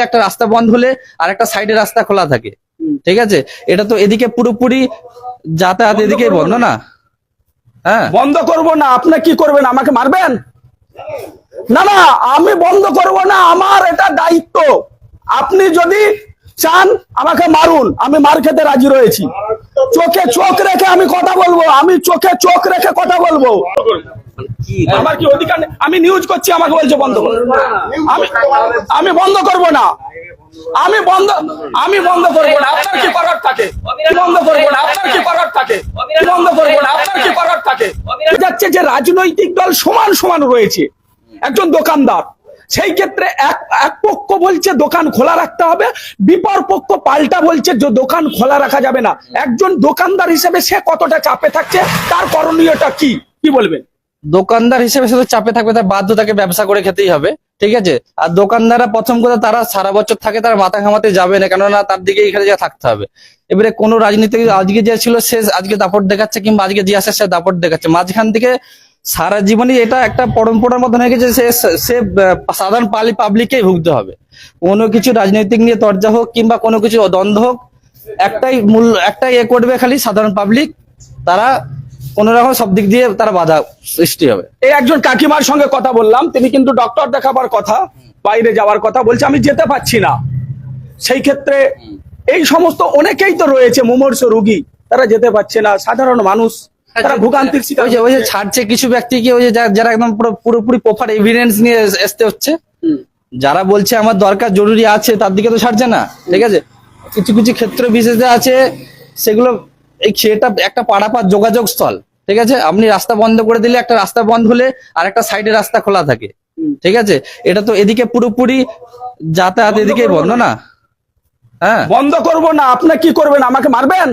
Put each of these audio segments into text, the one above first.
একটা রাস্তা বন্ধ হলে আর একটা সাইডে রাস্তা খোলা থাকে। ঠিক আছে? এটা তো এদিকে পুরোপুরি যাতায়াত এদিকে বন্ধ না? হ্যাঁ। বন্ধ করব না আপনি কি করবেন আমাকে মারবেন? না না আমি বন্ধ করব না আমার এটা দায়িত্ব। আপনি যদি চান আমাকে মারুন আমি মার খেতে রাজি রয়েছি। চোখে চোখ রেখে আমি কথা বলব আমি চোখে চোখ রেখে কথা বলব। আমার কি অধিকার আমি নিউজ করছি, আমাকে বলছে বন্ধ করো। আমি আমি বন্ধ করব না। আমি বন্ধ আমি বন্ধ করব না। আপনার কি করার থাকে? বন্ধ করব না? আপনার কি করার থাকে? বন্ধ করব না? আপনার কি করার থাকে? যাচ্ছে যে রাজনৈতিক দল সমান সমান রয়েছে। একজন দোকানদার, সেই ক্ষেত্রে এক এক পক্ষ বলছে দোকান খোলা রাখতে হবে, বিপর পক্ষ পাল্টা বলছে যে দোকান খোলা রাখা যাবে না। একজন দোকানদার হিসেবে সে কতটা চাপে থাকছে, তার করণীয়টা কি? কি বলবেন? দোকানদার হিসেবে শুধু চাপে থাকবে, তার বাধ্য তাকে ব্যবসা করে খেতেই হবে, ঠিক আছে? আর দোকানদাররা প্রথম কথা তারা সারা বছর থাকে, তারা মাথা ঘামাতে যাবে না, কেননা তার দিকে এখানে যা থাকতে হবে। এবারে কোন রাজনীতি আজকে যে ছিল, সে আজকে দাপট দেখাচ্ছে কিংবা আজকে যে আসে সে দাপট দেখাচ্ছে। মাঝখান থেকে সারা জীবনই এটা একটা পরম্পরার মতন হয়ে গেছে, সে সে সাধারণ পালি পাবলিককেই ভুগতে হবে। কোনো কিছু রাজনৈতিক নিয়ে তর্জা হোক কিংবা কোনো কিছু দ্বন্দ্ব হোক, একটাই মূল, একটাই এ করবে খালি সাধারণ পাবলিক তারা কোন রকম সব দিক দিয়ে তারা বাধা সৃষ্টি হবে। এই একজন কাকিমার সঙ্গে কথা বললাম তিনি কিন্তু ডক্টর দেখাবার কথা বাইরে যাওয়ার কথা বলছে আমি যেতে পারছি না। সেই ক্ষেত্রে এই সমস্ত অনেকেই তো রয়েছে মুমূর্ষ রুগী তারা যেতে পারছে না সাধারণ মানুষ তারা ভোগান্তির শিকার ওই যে ওই যে ছাড়ছে কিছু ব্যক্তিকে ওই যে যা- যারা একদম পুরো পুরোপুরি প্রপার এভিডেন্স নিয়ে আসতে হচ্ছে। যারা বলছে আমার দরকার জরুরি আছে তার দিকে তো ছাড়ছে না ঠিক আছে? কিছু কিছু ক্ষেত্র বিশেষে আছে সেগুলো সেটা একটা পাড়াপাড় যোগাযোগ স্থল ঠিক আছে? আপনি রাস্তা বন্ধ করে দিলে একটা রাস্তা বন্ধ হলে আর একটা সাইডে রাস্তা খোলা থাকে ঠিক আছে? এটা তো এদিকে পুরোপুরি যাতায়াত এদিকে বন্ধ না? হ্যাঁ? বন্ধ করব না আপনি কি করবেন আমাকে মারবেন?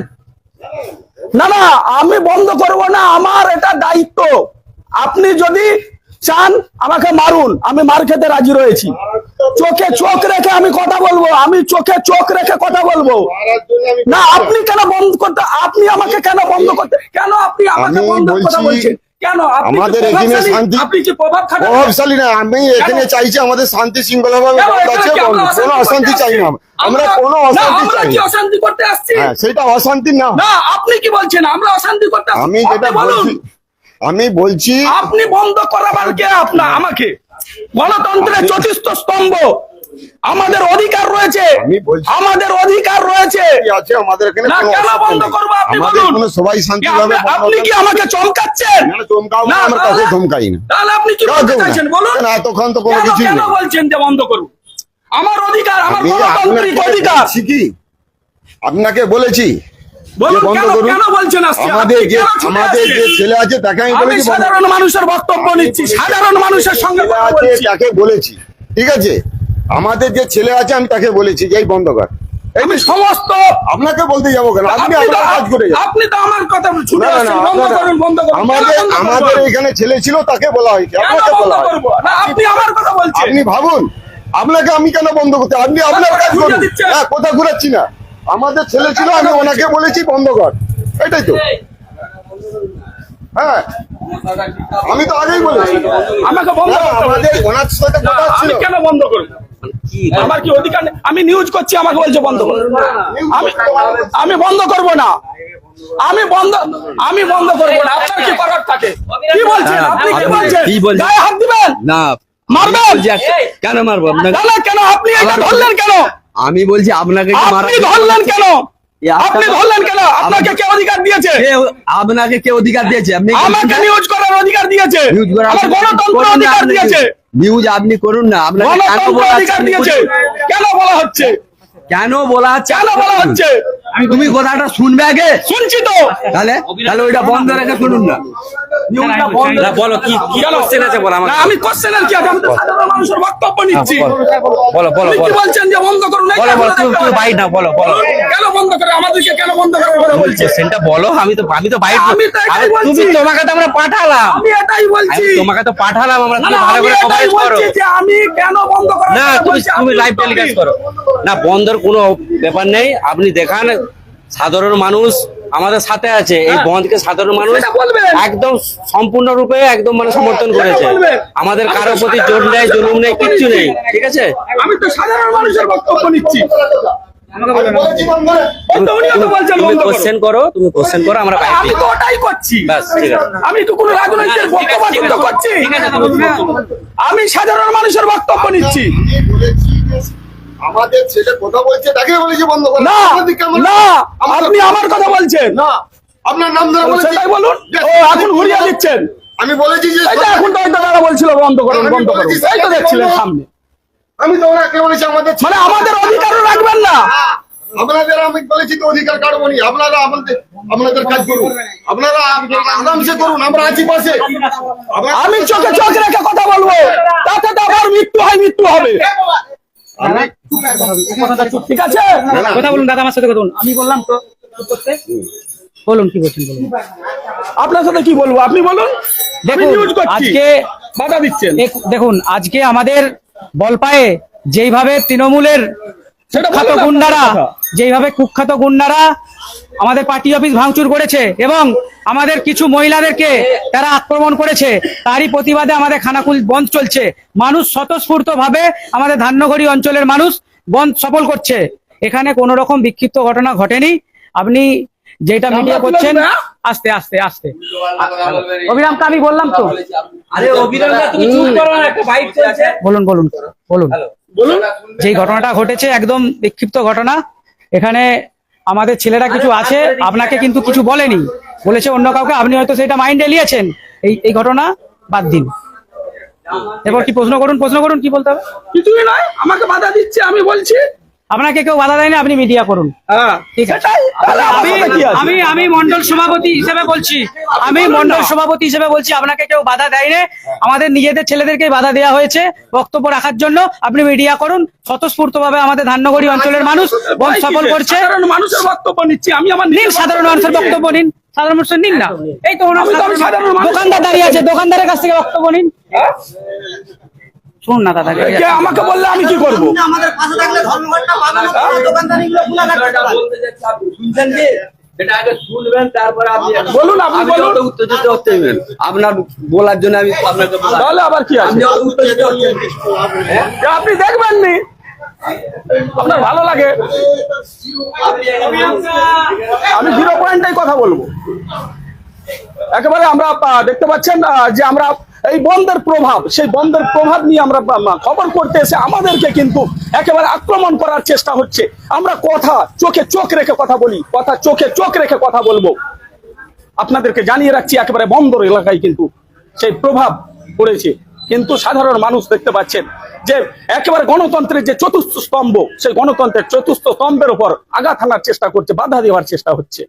না না আমি বন্ধ করব না আমার এটা দায়িত্ব। আপনি যদি চান আমাকে মারুন আমি মার খেতে রাজি রয়েছি। চোখে চোখ রেখে আমি কথা বলব আমি চোখে চোখ রেখে কথা বলব। না আপনি কেন বন্ধ করতে আপনি আমাকে কেন বন্ধ করতে কেন আপনি আমাকে আমি বন্ধ কথা বলছেন? আমাদের এখানে শান্তি- প্রভাবশালী? না আমি এখানে চাইছি আমাদের শান্তি শৃঙ্খলা ভাবে আছে। কোনো অশান্তি চাই না। আমরা কোনো অশান্তি চাই না। অশান্তি করতে আসছি? হ্যাঁ সেটা অশান্তি না। আপনি কি বলছেন? আমরা অশান্তি করতে আমি যেটা। বলছি আমি বলছি আপনি বন্ধ করাবার কে আপনার আমাকে? গণতন্ত্রের চতুর্থ স্তম্ভ। আমাদের অধিকার রয়েছে। আমাদের অধিকার রয়েছে। আমাদের এখানে না কোনো কেন বন্ধ করব আপনি বলুন? সবাই কি শান্তিভাবে আপনি- কি আমাকে চমকাচ্ছেন? না, না, না, আমার কাছে তাহলে- না। তাহলে আপনি কি কেন বলতে চাইছেন বলুন? তো কোনো কিছুই বলছেন যে বন্ধ করুন আমার অধিকার আমার গণতান্ত্রিক অধিকার। আপনাকে বলেছি আমাদের যে? ছেলে আছে তাকে আমি আমি বলেছি সাধারণ মানুষের বক্তব্য নিচ্ছি সাধারণ মানুষের সঙ্গে ছেলে কথা আছে বলছি। তাকে বলেছি। ঠিক আছে? আমাদের যে ছেলে আছে আমি তাকে বলেছি যে এই বন্ধ কর। আমি সমস্ত আপনাকে বলতে যাব কেন? আপনি আপনার কাজ করে আপনি তো আমার কথা ছুটে না, না, আসছেন বন্ধ করুন বন্ধ করুন। আমাদের আমাদের এখানে ছেলে ছিল তাকে বলা হয়েছে। আপনাকে বলা? হয়েছে। আপনি আমার কথা বলছেন। আপনি ভাবুন আপনাকে আমি কেন বন্ধ করতে আপনি আপনার কাজ করুন। কোথা ঘুরাচ্ছি না। আমাদের ছেলে ছিল আমি ওনাকে বলেছি বন্ধ কর। এটাই তো। হ্যাঁ। আমি তো আগেই বলেছি। আমাকে বন্ধ আমাদের ওনার সাথে কথা ছিল। কেন বন্ধ করব? আমার কি অধিকার নেই? আমি নিউজ করছি আমাকে বলছে বন্ধ করো। আমি আমি বন্ধ করব না। আমি বন্ধ আমি বন্ধ করব না। আপনার কি করার থাকে? কি বলছেন? না, আপনি কি বলছেন? কি বলছেন? গায়ে হাত দিবেন? না। মারবেন? কেন মারবো? আপনাকে না, না, কেন? আপনি এটা ধরলেন কেন? আমি বলছি আপনাকে আপনি ধরলেন কেন? আপনি ধরলেন কেন? আপনাকে কে অধিকার দিয়েছে? আপনাকে কে অধিকার দিয়েছে? আপনি আমাকে নিউজ করার অধিকার দিয়েছে। নিউজ করার গণতন্ত্র অধিকার দিয়েছে। নিউজ আপনি করুন না। আপনাকে কেন গণতন্ত্র অধিকার হচ্ছে? দিয়েছে। কেন বলা হচ্ছে? কেন বলা হচ্ছে? কেন বলা হচ্ছে? তুমি কথাটা শুনবে আগে? শুনছি তো। তাহলে তাহলে ওইটা বন্ধ রেখে শুনুন না। বলো কি কি কোশ্চেন আছে বলো আমাকে? আমি কোশ্চেনের কি? আছে আমি তো সাধারণ মানুষের বক্তব্য নিচ্ছি। বলো। বলো আপনি কি বলছেন যে বন্ধ করুন? বলো, বলো, তুমি- তুমি বাইট নাও, বলো, বলো। কেন বন্ধ করে? আমাদেরকে কেন বন্ধ করে? বলে বলছে। কোশ্চেনটা বলো আমি তো আমি তো বাইট আমি তো এটাই বলছি। তুমি তোমাকে তো আমরা পাঠালাম। আমি এটাই বলছি। তোমাকে তো পাঠালাম আমরা তুমি ভালো করে কভারেজ করো। যে আমি কেন বন্ধ না কথা তুমি তুমি লাইভ টেলিকাস্ট করো। না বন্ধের কোনো ব্যাপার নেই। আপনি দেখান সাধারণ মানুষ আমাদের সাথে আছে এই হ্যাঁ। বন্ধকে সাধারণ মানুষ। একদম সম্পূর্ণরূপে একদম মানে সমর্থন করেছে। আমাদের কারোর প্রতি সাধারণ জোর নেই মানুষের জুলুম নেই কিচ্ছু নেই ঠিক আছে? আমি তো সাধারণ মানুষের বক্তব্য নিচ্ছি। করে। তুমি কোশ্চেন করো। তুমি কোশ্চেন করো আমরা আমি তো ওটাই করছি। ব্যাস, ঠিক আছে। আমি তো কোনো রাজনৈতিক বক্তব্য করছি। আমি সাধারণ মানুষের বক্তব্য নিচ্ছি। আমাদের ছেলে কথা বলছে তাকে বলেছি বন্ধ করে। না না আমরা- আপনি আমার কথা বলছেন। না আপনার নাম ধরে বলেছি। সেটাই বলুন। ও এখন ঘুরিয়ে দিচ্ছেন। আমি বলেছি যে এই যে এখন তো হয়তো তারা বলছিল বন্ধ করুন আমি বন্ধ করুন। এই তো দেখছিলেন সামনে। আমি তো ওনাকে বলেছি আমাদের মানে আমাদের অধিকারও রাখবেন না। আপনাদের আমি বলেছি তো অধিকার কাটবো নি আপনারা আপনাদের আপনাদের কাজ করুন। আপনারা আরামসে করুন আমরা আছি পাশে। আমি চোখে চোখ রেখে কথা বলব। তাতে তো আমার মৃত্যু হয় মৃত্যু হবে। আমি- ঠিক আছে? কথা বলুন দাদা আমার সাথে কথা বলুন। আমি বললাম তো বলুন কি বলছেন বলুন। আপনার সাথে কি বলব? আপনি বলুন। দেখুন আজকে বাধা দিচ্ছেন। দেখুন আজকে আমাদের বলপায়ে যেইভাবে তৃণমূলের কুখ্যাত গুন্ডারা কথা। যেইভাবে কুখ্যাত গুন্ডারা আমাদের পার্টি অফিস ভাঙচুর করেছে এবং আমাদের কিছু মহিলাদেরকে তারা আক্রমণ করেছে তারই প্রতিবাদে আমাদের খানাকুল বন্ধ চলছে। মানুষ স্বতঃস্ফূর্ত ভাবে আমাদের ধান্যঘড়ি অঞ্চলের মানুষ বন্ধ সফল করছে। এখানে কোনো রকম বিক্ষিপ্ত ঘটনা ঘটেনি। আপনি যেটা মিডিয়া করছেন? আস্তে আস্তে আস্তে। অভিরামকে আমি বললাম তো। আরে অভিনন্দন তুমি চুপ করো না একটা বাইক চলছে। বলুন বলুন বলুন। বলুন। যেই ঘটনাটা ঘটেছে একদম বিক্ষিপ্ত ঘটনা। এখানে আমাদের ছেলেরা কিছু আছে আপনাকে কিন্তু কিছু বলেনি। বলেছে অন্য কাউকে আপনি হয়তো সেটা মাইন্ডে নিয়েছেন এই এই ঘটনা বাদ দিন। এবার কি প্রশ্ন করুন? প্রশ্ন করুন কি বলতে হবে? কিছুই নয় আমাকে বাধা দিচ্ছে আমি বলছি। আপনাকে কেউ বাধা দেয়নি আপনি মিডিয়া করুন। হ্যাঁ ঠিক আছে। আমি? আমি মন্ডল সভাপতি হিসেবে বলছি। আমি মন্ডল সভাপতি হিসেবে বলছি আপনাকে কেউ বাধা দেয়নি। আমাদের নিজেদের ছেলেদেরকে বাধা দেওয়া হয়েছে বক্তব্য রাখার জন্য। আপনি মিডিয়া করুন। স্বতঃস্ফূর্ত ভাবে আমাদের ধান্যগড়ি অঞ্চলের মানুষ বন্ধ ভাই, সফল করছে। মানুষের বক্তব্য নিচ্ছি আমি আমার নিন সাধারণ মানুষের বক্তব্য নিন। সাধারণ মানুষের নিন না। এই তো। দোকানদার দাঁড়িয়ে আছে। দোকানদারের কাছ থেকে বক্তব্য নিন। শুনুন না দাদা আমাকে বললে আমি কি করব? আমাদের পাশে থাকলে ধর্মঘটটা খোলা শুনছেন কি? আপনার বলার জন্য আমি তাহলে আবার কি আছে? আপনি দেখবেন নি আপনার ভালো লাগে। আমি জিরো পয়েন্টটাই কথা বলব। একেবারে আমরা দেখতে পাচ্ছেন যে আমরা এই বন্ধের প্রভাব, সেই বন্ধের প্রভাব নিয়ে আমরা খবর করতে এসে আমাদেরকে কিন্তু একেবারে আক্রমণ করার চেষ্টা হচ্ছে। আমরা কথা চোখে চোখ রেখে কথা বলি, কথা চোখে চোখ রেখে কথা বলব। আপনাদেরকে জানিয়ে রাখছি, একেবারে বন্দর এলাকায় কিন্তু সেই প্রভাব পড়েছে। কিন্তু সাধারণ মানুষ দেখতে পাচ্ছেন যে একেবারে গণতন্ত্রের যে চতুর্থ স্তম্ভ, সেই গণতন্ত্রের চতুর্থ স্তম্ভের উপর আঘাত হানার চেষ্টা করছে, বাধা দেওয়ার চেষ্টা হচ্ছে।